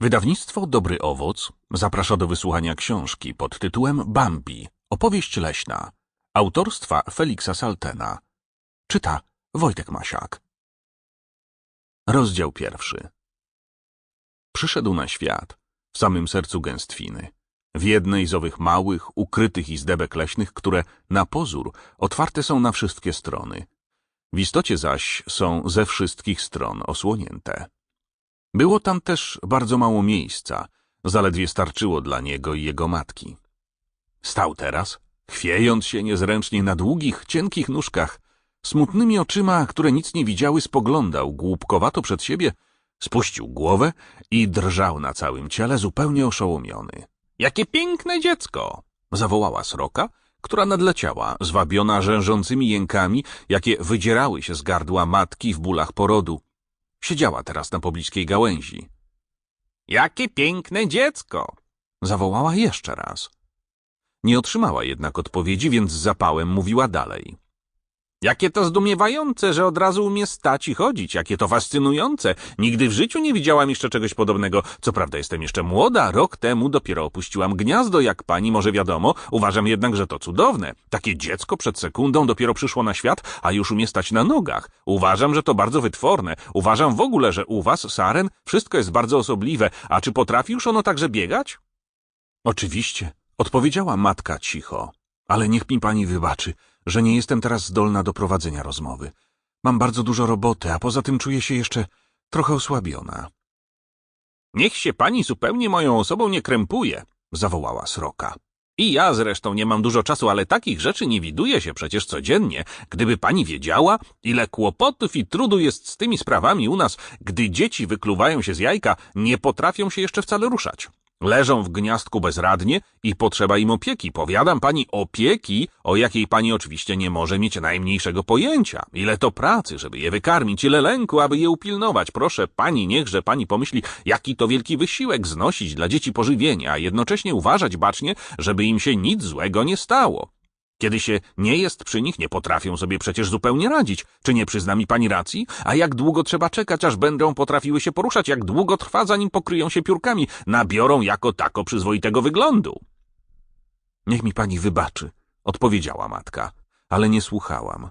Wydawnictwo Dobry Owoc zaprasza do wysłuchania książki pod tytułem Bambi. Opowieść leśna. Autorstwa Feliksa Saltena. Czyta Wojtek Masiak. Rozdział pierwszy. Przyszedł na świat w samym sercu gęstwiny. W jednej z owych małych, ukrytych izdebek leśnych, które na pozór otwarte są na wszystkie strony. W istocie zaś są ze wszystkich stron osłonięte. Było tam też bardzo mało miejsca, zaledwie starczyło dla niego i jego matki. Stał teraz, chwiejąc się niezręcznie na długich, cienkich nóżkach, smutnymi oczyma, które nic nie widziały, spoglądał głupkowato przed siebie, spuścił głowę i drżał na całym ciele, zupełnie oszołomiony. Jakie piękne dziecko! zawołała sroka, która nadleciała, zwabiona rzężącymi jękami, jakie wydzierały się z gardła matki w bólach porodu. Siedziała teraz na pobliskiej gałęzi. Jakie piękne dziecko! zawołała jeszcze raz. Nie otrzymała jednak odpowiedzi, więc z zapałem mówiła dalej. Jakie to zdumiewające, że od razu umie stać i chodzić. Jakie to fascynujące. Nigdy w życiu nie widziałam jeszcze czegoś podobnego. Co prawda jestem jeszcze młoda. Rok temu dopiero opuściłam gniazdo, jak pani może wiadomo. Uważam jednak, że to cudowne. Takie dziecko przed sekundą dopiero przyszło na świat, a już umie stać na nogach. Uważam, że to bardzo wytworne. Uważam w ogóle, że u was, Saren, wszystko jest bardzo osobliwe. A czy potrafi już ono także biegać? Oczywiście, odpowiedziała matka cicho. Ale niech mi pani wybaczy, że nie jestem teraz zdolna do prowadzenia rozmowy. Mam bardzo dużo roboty, a poza tym czuję się jeszcze trochę osłabiona. Niech się pani zupełnie moją osobą nie krępuje, zawołała sroka. I ja zresztą nie mam dużo czasu, ale takich rzeczy nie widuje się przecież codziennie. Gdyby pani wiedziała, ile kłopotów i trudu jest z tymi sprawami u nas, gdy dzieci wykluwają się z jajka, nie potrafią się jeszcze wcale ruszać. Leżą w gniazdku bezradnie i potrzeba im opieki. Powiadam pani opieki, o jakiej pani oczywiście nie może mieć najmniejszego pojęcia. Ile to pracy, żeby je wykarmić, ile lęku, aby je upilnować. Proszę pani, niechże pani pomyśli, jaki to wielki wysiłek znosić dla dzieci pożywienie, a jednocześnie uważać bacznie, żeby im się nic złego nie stało. Kiedy się nie jest przy nich, nie potrafią sobie przecież zupełnie radzić. Czy nie przyzna mi pani racji? A jak długo trzeba czekać, aż będą potrafiły się poruszać? Jak długo trwa, zanim pokryją się piórkami? Nabiorą jako tako przyzwoitego wyglądu. Niech mi pani wybaczy, odpowiedziała matka, ale nie słuchałam.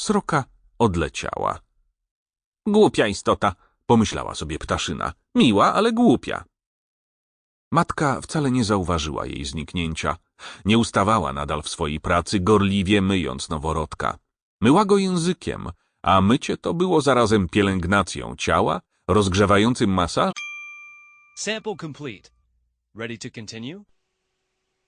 Sroka odleciała. Głupia istota, pomyślała sobie ptaszyna. Miła, ale głupia. Matka wcale nie zauważyła jej zniknięcia. Nie ustawała nadal w swojej pracy, gorliwie myjąc noworodka. Myła go językiem, a mycie to było zarazem pielęgnacją ciała, rozgrzewającym masaż Sample complete. Ready to continue?